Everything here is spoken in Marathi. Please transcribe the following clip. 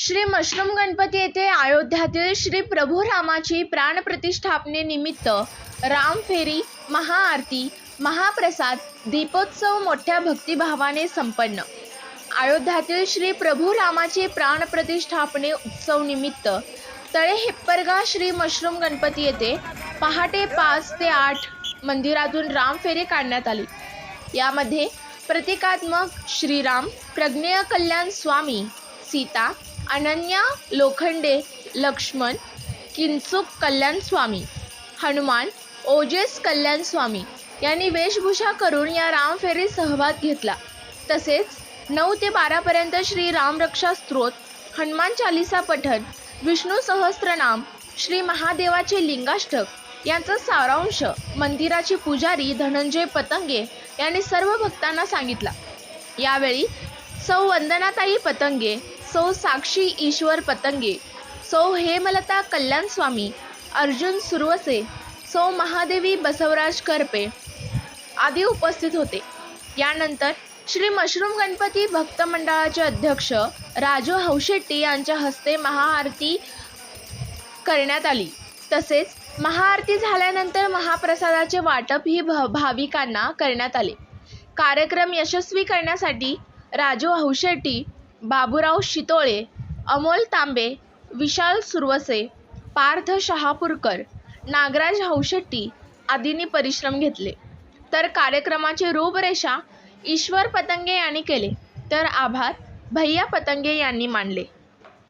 श्री मशरूम गणपती येथे अयोध्यातील श्री प्रभू रामाची प्राणप्रतिष्ठापनेनिमित्त रामफेरी महाआरती महाप्रसाद दीपोत्सव मोठ्या भक्तिभावाने संपन्न. अयोध्यातील श्री प्रभू रामाची प्राणप्रतिष्ठापने उत्सव निमित्त तळे हिप्परगा श्री मशरूम गणपती येथे पहाटे पाच ते आठ मंदिरातून रामफेरी काढण्यात आली. यामध्ये प्रतिकात्मक श्रीराम प्रज्ञेय कल्याण स्वामी सीता अनन्या लोखंडे लक्ष्मण किंचुक कल्याणस्वामी हनुमान ओजेस कल्याणस्वामी यांनी वेशभूषा करून या रामफेरीत सहभाग घेतला. तसेच नऊ ते बारापर्यंत श्री रामरक्षा स्त्रोत हनुमान चालिसा पठण विष्णू सहस्त्रनाम श्री महादेवाचे लिंगाष्टक यांचा सारांश मंदिराचे पुजारी धनंजय पतंगे यांनी सर्व भक्तांना सांगितला. यावेळी सौ वंदनाताई पतंगे सौ साक्षी ईश्वर पतंगे सौ हेमलता कल्याण स्वामी अर्जुन सुरवसे सौ महादेवी बसवराज करपे आदी उपस्थित होते. यानंतर श्री मशरूम गणपती भक्त मंडळाचे अध्यक्ष राजू हौशेट्टी यांच्या हस्ते महाआरती करण्यात आली. तसेच महाआरती झाल्यानंतर महाप्रसादाचे वाटपही भ भाविकांना करण्यात आले. कार्यक्रम यशस्वी करण्यासाठी राजू हौशेट्टी बाबूराव शितोळे अमोल तांबे विशाल सुरवसे पार्थ शहापूरकर नागराज हौशेट्टी आदींनी परिश्रम घेतले. तर कार्यक्रमाची रूपरेषा ईश्वर पतंगे यांनी केले. तर आभार भैया पतंगे यांनी मानले.